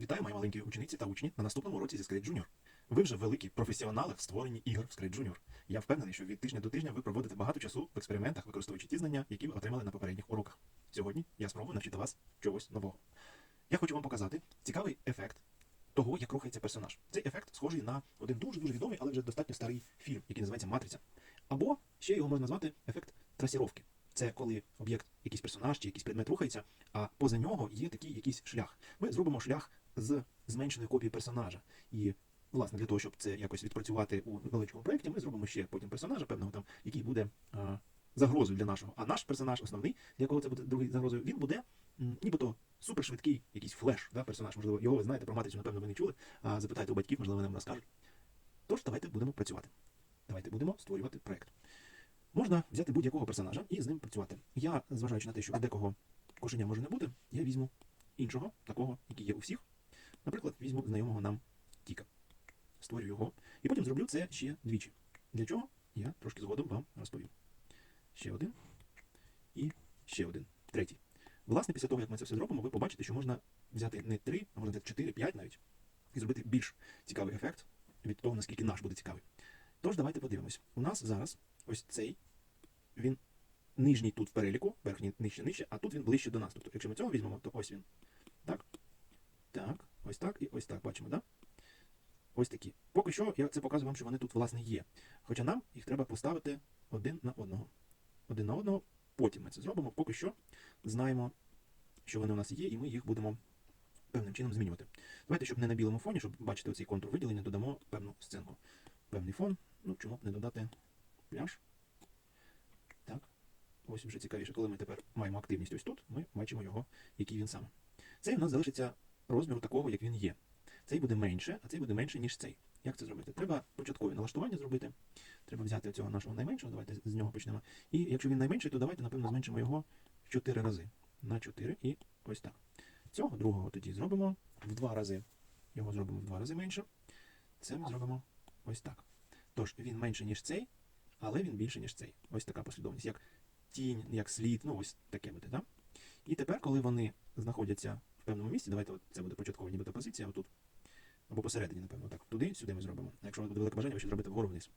Вітаю, мої маленькі учениці та учні на наступному уроці зі Scratch Junior. Ви вже великі професіонали в створенні ігор в Scratch Junior. Я впевнений, що від тижня до тижня ви проводите багато часу в експериментах, використовуючи ті знання, які ви отримали на попередніх уроках. Сьогодні я спробую навчити вас чогось нового. Я хочу вам показати цікавий ефект того, як рухається персонаж. Цей ефект схожий на один дуже дуже відомий, але вже достатньо старий фільм, який називається Матриця. Або ще його можна назвати ефект трасіровки. Це коли об'єкт, якийсь персонаж чи якийсь предмет рухається, а поза нього є такий якийсь шлях. Ми зробимо шлях з зменшеної копії персонажа. І, власне, для того, щоб це якось відпрацювати у величкому проєкті, ми зробимо ще потім персонажа, певного там, який буде а, загрозою для нашого. А наш персонаж, основний, для якого це буде другий загрозою, він буде м, нібито супершвидкий, якийсь флеш, да, персонаж. Можливо, його ви знаєте, про матрицю, напевно, ви не чули. А запитайте у батьків, можливо, вони вам розкажуть. Тож, давайте будемо працювати. Давайте будемо створювати проєкт. Можна взяти будь-якого персонажа і з ним працювати. Я, зважаючи на те, що декого кошеня може не бути, я візьму іншого, такого, який є у всіх. Наприклад, візьму знайомого нам Тіка. Створю його. І потім зроблю це ще двічі. Для чого? Я трошки згодом вам розповім. Ще один. І ще один. Третій. Власне, після того, як ми це все зробимо, ви побачите, що можна взяти не три, а можна взяти 4, 5 навіть, і зробити більш цікавий ефект від того, наскільки наш буде цікавий. Тож, давайте подивимось. У нас зараз ось цей, він нижній тут в переліку, верхній нижче, нижче, а тут він ближче до нас. Тобто, якщо ми цього візьмемо, то ось він. Так. Так, ось так і ось так. Бачимо, так? Ось такі. Поки що я це показую вам, що вони тут, власне, є. Хоча нам їх треба поставити один на одного. Один на одного. Потім ми це зробимо. Поки що знаємо, що вони у нас є, і ми їх будемо певним чином змінювати. Давайте, щоб не на білому фоні, щоб бачити оцей контур виділення, додамо певну сценку. Певний фон. Ну, чому б не додати пляж. Так. Ось вже цікавіше, коли ми тепер маємо активність ось тут, ми бачимо його, який він саме. Цей у нас залишиться розміру такого, як він є. Цей буде менше, а цей буде менше, ніж цей. Як це зробити? Треба початкове налаштування зробити. Треба взяти цього нашого найменшого, давайте з нього почнемо. І якщо він найменший, то давайте, напевно, зменшимо його в 4 рази. На 4 і ось так. Цього другого тоді зробимо в 2 рази. Його зробимо в 2 рази менше. Це ми зробимо ось так. Тож він менше, ніж цей, але він більше, ніж цей. Ось така послідовність. Як тінь, як слід, ну ось таке буде. Да? І тепер, коли вони знаходяться в певному місці, давайте от це буде початкова нібито позиція, отут. Або посередині, напевно, так. Туди, сюди ми зробимо. Якщо буде велике бажання, ви ще зробите вгору вниз.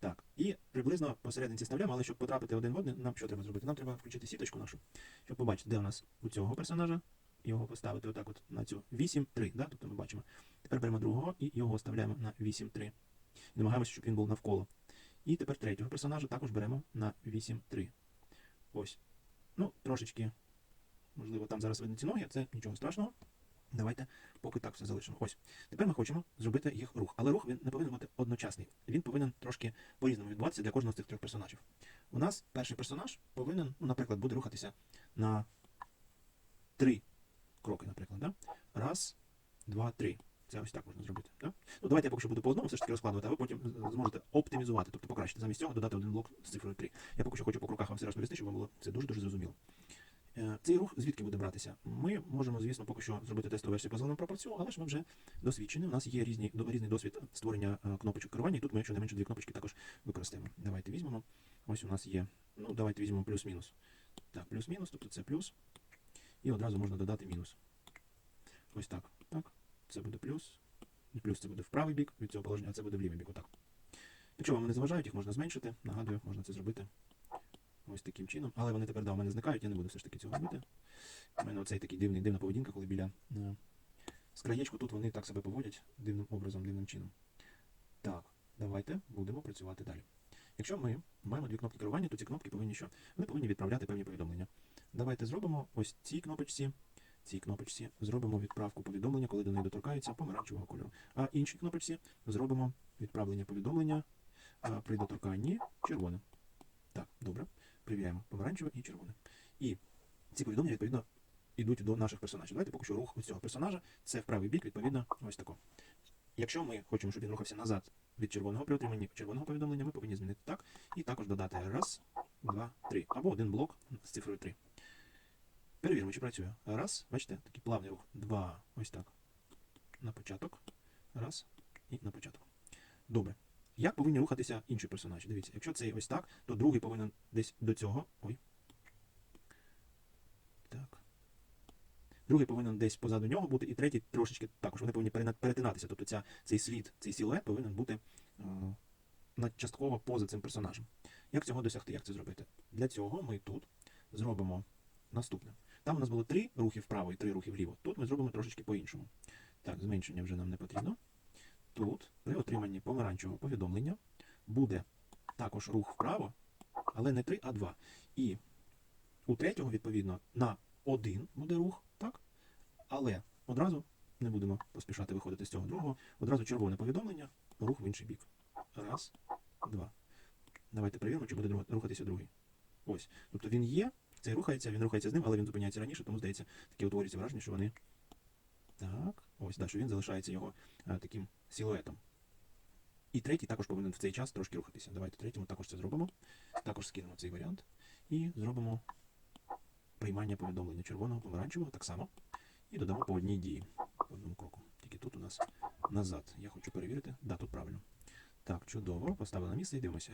Так. І приблизно посерединці ставляємо, але щоб потрапити один в один, нам що треба зробити? Нам треба включити сіточку нашу, щоб побачити, де у нас у цього персонажа. Його поставити отак от на цю 8-3. Да? Тобто ми бачимо. Тепер беремо другого і його ставляємо на 8-3. І намагаємося, щоб він був навколо. І тепер третього персонажа також беремо на 8-3. Ось. Ну, трошечки, можливо, там зараз видно ці ноги, це нічого страшного. Давайте поки так все залишимо. Ось. Тепер ми хочемо зробити їх рух. Але рух він не повинен бути одночасний. Він повинен трошки по-різному відбуватися для кожного з цих трьох персонажів. У нас перший персонаж повинен, ну, наприклад, буде рухатися на три кроки, наприклад. Да? Раз, два, три. Це ось так можна зробити. Да? Ну, давайте я поки що буду по одному все ж таки розкладувати, а ви потім зможете оптимізувати, тобто покращити. Замість цього додати один блок з цифрою 3. Я поки що хочу по кроках вам все розповісти, щоб вам було це дуже-дуже зрозуміло. Е, Цей рух звідки буде братися? Ми можемо, звісно, поки що зробити тестову версію по зеленому пропорцію, але ж ми вже досвідчені. У нас є різні, різний досвід створення е, кнопочок керування, і тут ми щонайменше дві кнопочки також використаємо. Давайте візьмемо. Ось у нас є. Ну, давайте візьмемо плюс-мінус. Так, плюс-мінус, тобто це плюс. І одразу можна додати мінус. Ось так. Це буде плюс. Плюс це буде в правий бік від цього положення, а це буде в лівий бік. Отак. Якщо вам не заважають, їх можна зменшити. Нагадую, можна це зробити ось таким чином. Але вони тепер да, у мене зникають, я не буду все ж таки цього робити. У мене оцей такий дивний, дивна поведінка, коли біля е, з тут вони так себе поводять дивним образом, дивним чином. Так, давайте будемо працювати далі. Якщо ми маємо дві кнопки керування, то ці кнопки повинні що? Вони повинні відправляти певні повідомлення. Давайте зробимо ось цій кнопочці, цій кнопочці зробимо відправку повідомлення, коли до неї доторкаються помаранчевого кольору. А іншій кнопочці зробимо відправлення повідомлення а, при доторканні червоним. Так, добре. Перевіряємо помаранчеве і червоне. І ці повідомлення, відповідно, йдуть до наших персонажів. Давайте поки що рух ось цього персонажа, це в правий бік, відповідно, ось тако. Якщо ми хочемо, щоб він рухався назад від червоного при отриманні червоного повідомлення, ми повинні змінити так. І також додати раз, два, три. Або один блок з цифрою 3. Перевіримо, чи працює. Раз, бачите, такий плавний рух. Два. Ось так. На початок. Раз. І на початок. Добре. Як повинні рухатися інші персонажі? Дивіться, якщо цей ось так, то другий повинен десь до цього. Ой. Так. другий повинен десь позаду нього бути, і третій трошечки також. Вони повинні перетинатися. Тобто ця, цей слід, цей силует повинен бути е, частково поза цим персонажем. Як цього досягти? Як це зробити? Для цього ми тут зробимо наступне. Там у нас було три рухи вправо і три рухи вліво. Тут ми зробимо трошечки по-іншому. Так, зменшення вже нам не потрібно. Тут, при отриманні помаранчевого повідомлення, буде також рух вправо, але не 3, а 2. І у третього, відповідно, на 1 буде рух, так? Але одразу не будемо поспішати виходити з цього другого. Одразу червоне повідомлення, рух в інший бік. Раз, два. Давайте перевіримо, чи буде рухатися другий. Ось. Тобто він є, цей рухається, він рухається з ним, але він зупиняється раніше, тому здається, таке утворюється враження, що вони. Так, ось, да, що він залишається його е, таким силуетом. І третій також повинен в цей час трошки рухатися. Давайте третьому також це зробимо. Також скинемо цей варіант. І зробимо приймання повідомлення червоного, помаранчевого так само. І додамо по одній дії, по одному кроку. Тільки тут у нас назад. Я хочу перевірити. Да, тут правильно. Так, чудово. Поставили на місце і дивимося.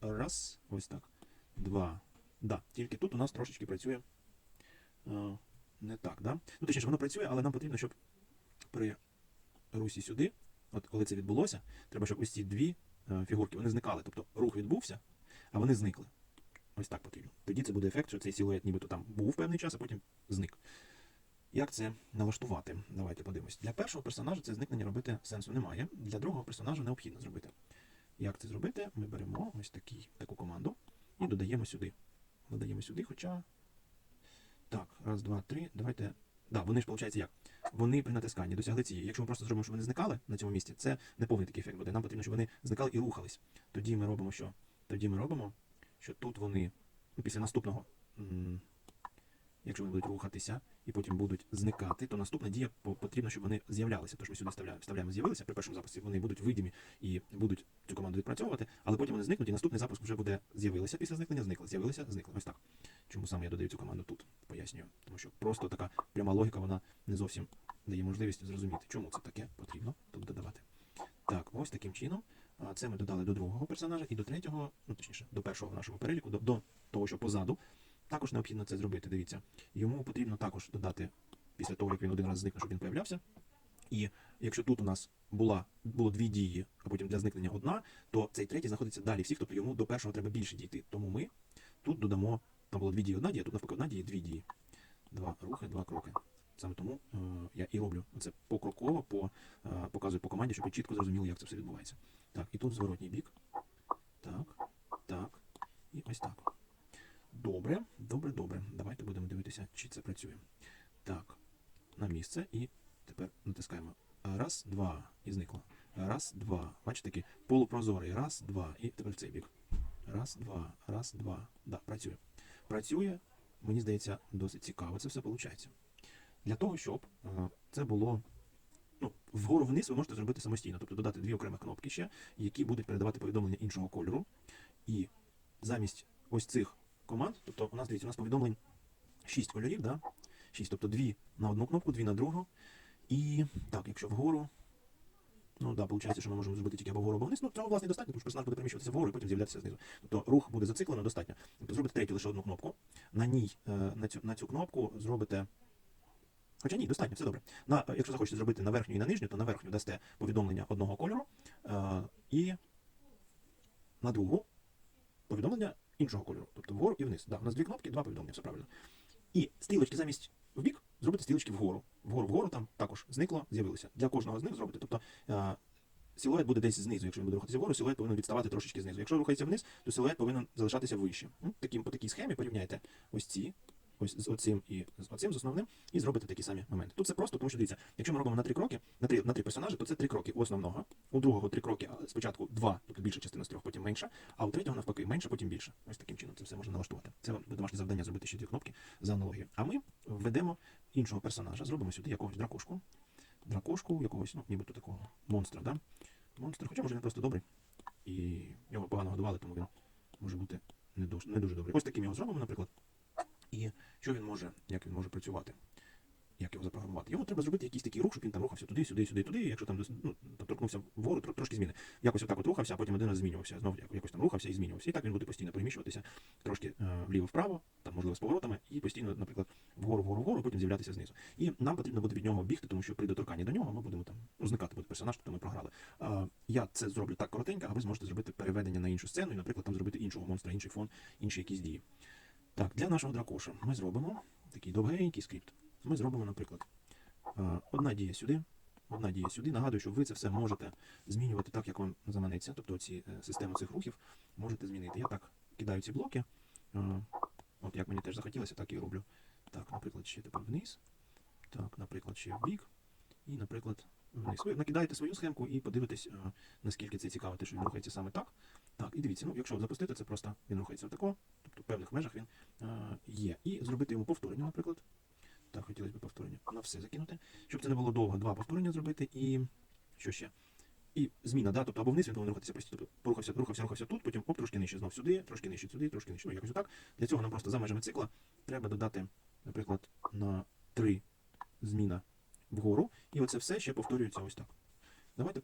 Раз, ось так. Два. Да, тільки тут у нас трошечки працює е, не так, да? Ну, точніше, воно працює, але нам потрібно, щоб при русі сюди, от коли це відбулося, треба, щоб ось ці дві е, фігурки вони зникали. Тобто рух відбувся, а вони зникли. Ось так потрібно. Тоді це буде ефект, що цей силует нібито там був певний час, а потім зник. Як це налаштувати? Давайте подивимось. Для першого персонажа це зникнення робити сенсу немає. Для другого персонажа необхідно зробити. Як це зробити? Ми беремо ось такий, таку команду і додаємо сюди. Додаємо сюди, хоча. Так, раз, два, три. Давайте. Да, вони ж, виходить, як? Вони при натисканні досягли цієї. Якщо ми просто зробимо, щоб вони зникали на цьому місці, це не повний такий ефект буде. Нам потрібно, щоб вони зникали і рухались. Тоді ми робимо що? Тоді ми робимо, що тут вони ну, після наступного, якщо вони будуть рухатися і потім будуть зникати, то наступна дія по- потрібно, щоб вони з'являлися. Тож ми сюди вставляємо, вставляємо з'явилися при першому запуску, вони будуть видимі і будуть цю команду відпрацьовувати, але потім вони зникнуть, і наступний запуск вже буде з'явилися після зникнення, зникли, з'явилися, зникли. Ось так. Чому саме я додаю цю команду тут? Пояснюю. Тому що просто така пряма логіка, вона не зовсім дає можливість зрозуміти, чому це таке потрібно тут додавати. Так, ось таким чином. Це ми додали до другого персонажа і до третього, ну точніше, до першого в нашому переліку, до, до того, що позаду. Також необхідно це зробити. Дивіться, йому потрібно також додати після того, як він один раз зникне, щоб він появлявся. І якщо тут у нас була, було дві дії, а потім для зникнення одна, то цей третій знаходиться далі всіх, тобто йому до першого треба більше дійти. Тому ми тут додамо, там було дві дії, одна дія, тут навпаки одна дія, дві дії. Два рухи, два кроки. Саме тому е, я і роблю це покроково, по, е, показую по команді, щоб ви чітко зрозуміли, як це все відбувається. Так, і тут зворотній бік. Так, так, і ось так. Добре, добре, добре. Давайте будемо дивитися, чи це працює. Так, на місце і тепер натискаємо. Раз, два, і зникло. Раз, два. Бачите, такий полупрозорий. Раз, два. І тепер в цей бік. Раз, два, раз, два. Да, працює. Працює, мені здається, досить цікаво. Це все виходить. Для того, щоб е, це було. Ну, вгору вниз ви можете зробити самостійно, тобто додати дві окремі кнопки ще, які будуть передавати повідомлення іншого кольору. І замість ось цих команд, тобто у нас дивіться, у нас повідомлень 6 кольорів, да? 6, тобто дві на одну кнопку, дві на другу. І так, якщо вгору. Ну да, виходить, що ми можемо зробити тільки або вгору, або вниз. Ну, цього власне достатньо, тому що персонаж буде переміщуватися вгору і потім з'являтися знизу. Тобто рух буде зациклено достатньо. Тобто зробите третю лише одну кнопку. На ній, е, на цю, на цю кнопку зробите. Хоча ні, достатньо, все добре. На, е, якщо захочете зробити на верхню і на нижню, то на верхню дасте повідомлення одного кольору е, і на другу повідомлення іншого кольору. Тобто вгору і вниз. Да, у нас дві кнопки, два повідомлення, все правильно. І стрілочки замість в бік зробити стрілочки вгору. Вгору, вгору там також зникло, з'явилося. Для кожного з них зробити. Тобто е, силует буде десь знизу. Якщо він буде рухатися вгору, силует повинен відставати трошечки знизу. Якщо рухається вниз, то силует повинен залишатися вище. Таким, по такій схемі порівняйте ось ці. Ось з оцим і з оцим з основним, і зробите такі самі моменти. Тут це просто, тому що дивіться, якщо ми робимо на три кроки, на три, на три персонажі, то це три кроки у основного. У другого три кроки, спочатку два, тобто більша частина з трьох, потім менша, а у третього навпаки менше, потім більше. Ось таким чином це все можна налаштувати. Це вам домашнє завдання зробити ще дві кнопки за аналогією. А ми введемо іншого персонажа, зробимо сюди якогось дракошку. Дракошку, якогось, ну, нібито такого монстра, да? Монстр, хоча може він просто добрий. І його погано годували, тому він може бути не дуже, не дуже добрий. Ось таким його зробимо, наприклад. Що він може, як він може працювати? як його запрограмувати. Йому треба зробити якийсь такий рух, щоб він там рухався туди, сюди, сюди, туди. Якщо там ну, там торкнувся вгору, тр- трошки зміни. Якось отак от рухався, а потім один раз змінювався. Знову якось там рухався і змінювався. І так він буде постійно переміщуватися трошки е, вліво-вправо, там можливо з поворотами, і постійно, наприклад, вгору, вгору, вгору, потім з'являтися знизу. І нам потрібно буде від нього бігти, тому що при доторканні до нього ми будемо там ну, зникати буде персонаж, тобто ми програли. А, я це зроблю так коротенько, а ви зможете зробити переведення на іншу сцену і, наприклад, там зробити іншого монстра, інший фон, інші якісь дії. Так, для нашого дракоша ми зробимо такий довгенький скрипт. Ми зробимо, наприклад, одна дія сюди, одна дія сюди. Нагадую, що ви це все можете змінювати так, як вам заманеться. Тобто ці е, систему цих рухів можете змінити. Я так кидаю ці блоки. От як мені теж захотілося, так і роблю. Так, наприклад, ще тепер вниз. Так, наприклад, ще в бік. І, наприклад, вниз. Ви накидаєте свою схемку і подивитесь, наскільки це цікаво, те, що він рухається саме так. Так, і дивіться, ну якщо запустити, це просто він рухається отако, тобто в певних межах він а, є. І зробити йому повторення, наприклад. Так, хотілося б повторення. На все закинути. Щоб це не було довго, два повторення зробити і. Що ще? І зміна, да, тобто або вниз він повинен рухатися постійно. Тобто порухався, рухався, рухався тут, потім оп, трошки нижче, знов сюди, трошки нижче сюди, трошки нижче. Ну, якось отак. Для цього нам просто за межами цикла треба додати, наприклад, на 3 зміна вгору. І оце все ще повторюється ось так. Давайте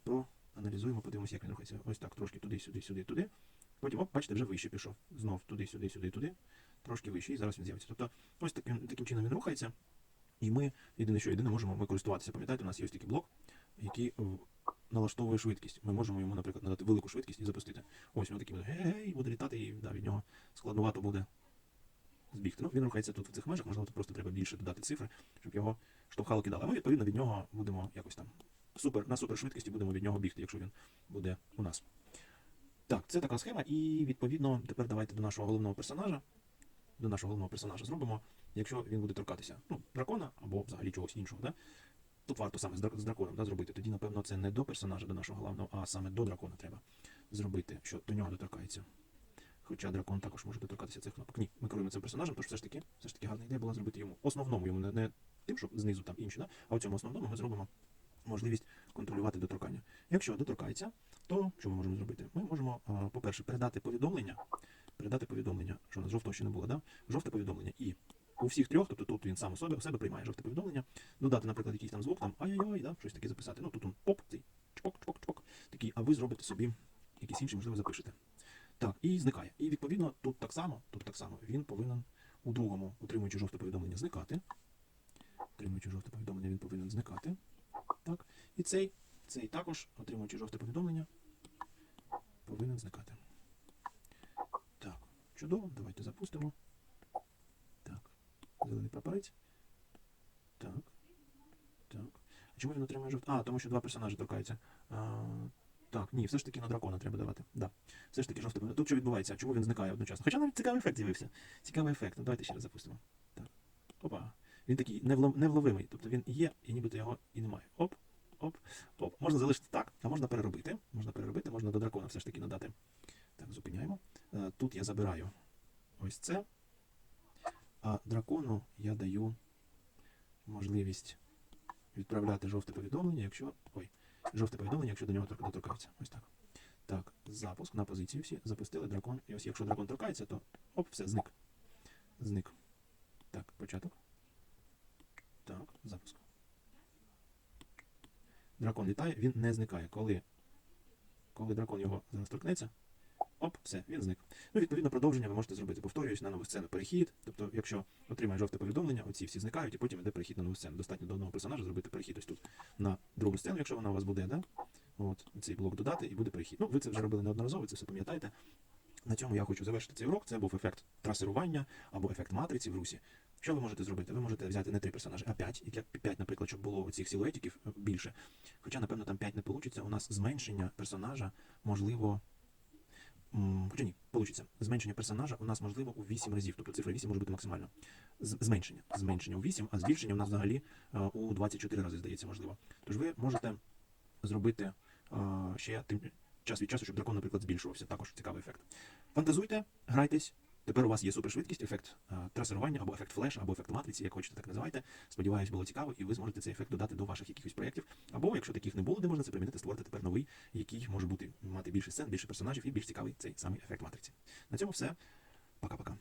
проаналізуємо, подивимося, як він рухається. Ось так, трошки туди, сюди, сюди, туди. Потім, оп, бачите, вже вище пішов. Знов туди, сюди, сюди, туди. Трошки вище, і зараз він з'явиться. Тобто, ось таким, таким чином він рухається. І ми єдине, що єдине можемо ми користуватися. Пам'ятаєте, у нас є ось такий блок, який е, налаштовує швидкість. Ми можемо йому, наприклад, надати велику швидкість і запустити. Ось він такий буде гей, буде літати, і да, від нього складновато буде збігти. Ну, він рухається тут в цих межах, можливо, тут просто треба більше додати цифри, щоб його штовхало кидало. А ми, відповідно, від нього будемо якось там супер, на супершвидкості будемо від нього бігти, якщо він буде у нас. Так, це така схема, і відповідно тепер давайте до нашого головного персонажа. До нашого головного персонажа зробимо, якщо він буде торкатися ну, дракона або взагалі чогось іншого. Да? Тут варто саме з, драконом да, зробити. Тоді, напевно, це не до персонажа, до нашого головного, а саме до дракона треба зробити, що до нього доторкається. Хоча дракон також може доторкатися цих кнопок. Ні, ми керуємо цим персонажем, тож все ж таки, все ж таки гарна ідея була зробити йому основному йому не, не тим, що знизу там інші, да? а у цьому основному ми зробимо можливість контролювати доторкання. Якщо доторкається, то що ми можемо зробити? Ми можемо, по-перше, передати повідомлення, передати повідомлення, що у нас жовтого ще не було, да? жовте повідомлення. І у всіх трьох, тобто тут він сам у себе, у себе приймає жовте повідомлення, додати, наприклад, якийсь там звук, там ай-яй-яй, да? щось таке записати. Ну тут он поп, цей чпок, чпок, чпок, такий, а ви зробите собі якийсь інший, можливо, запишете. Так, і зникає. І відповідно тут так само, тут так само він повинен у другому, отримуючи жовте повідомлення, зникати. Отримуючи жовте повідомлення, він повинен зникати. Так. І цей, цей також, отримуючи жовте повідомлення, повинен зникати. Так, чудово, давайте запустимо. Так, зелений прапорець. Так. Так. А чому він отримує жовте? А, тому що два персонажі торкаються. А, так, ні, все ж таки на дракона треба давати. Да. Все ж таки жовте повідомлення. Тут що відбувається? Чому він зникає одночасно? Хоча навіть цікавий ефект з'явився. Цікавий ефект. Давайте ще раз запустимо. Так. Він такий невловимий. Тобто він є, і нібито його і немає. Оп, оп, оп. Можна залишити так, а можна переробити. Можна переробити, можна до дракона все ж таки надати. Так, зупиняємо. Е, Тут я забираю ось це. А дракону я даю можливість відправляти жовте повідомлення, якщо. Ой, жовте повідомлення, якщо до нього тор- доторкаються. Ось так. Так, запуск на позицію всі. Запустили дракон. І ось якщо дракон торкається, то оп, все, зник. Зник. Так, початок. Запуск. Дракон літає, він не зникає. Коли, коли дракон його торкнеться, оп, все, він зник. Ну, відповідно, продовження ви можете зробити. Повторююсь, на нову сцену перехід. Тобто, якщо отримає жовте повідомлення, оці всі зникають, і потім йде перехід на нову сцену. Достатньо до одного персонажа зробити перехід ось тут на другу сцену, якщо вона у вас буде, да? От, цей блок додати і буде перехід. Ну, ви це вже робили неодноразово, це все пам'ятаєте. На цьому я хочу завершити цей урок. Це був ефект трасирування або ефект матриці в русі. Що ви можете зробити? Ви можете взяти не три персонажі, а п'ять. І п'ять, наприклад, щоб було цих силуетиків е, більше. Хоча, напевно, там п'ять не вийде. У нас зменшення персонажа можливо. Хоча ні, вийде. Зменшення персонажа у нас можливо у 8 разів. Тобто цифра 8 може бути максимально. Зменшення. Зменшення у 8, а збільшення у нас взагалі е, у 24 рази, здається, можливо. Тож ви можете зробити е, ще тим час від часу, щоб дракон, наприклад, збільшувався. Також цікавий ефект. Фантазуйте, грайтесь. Тепер у вас є супершвидкість, ефект е, трасирування, або ефект флеш, або ефект матриці, як хочете, так називайте. Сподіваюсь, було цікаво, і ви зможете цей ефект додати до ваших якихось проєктів. Або, якщо таких не було, де можна це примінити, створити тепер новий, який може бути мати більше сцен, більше персонажів і більш цікавий цей самий ефект матриці. На цьому все. Пока-пока.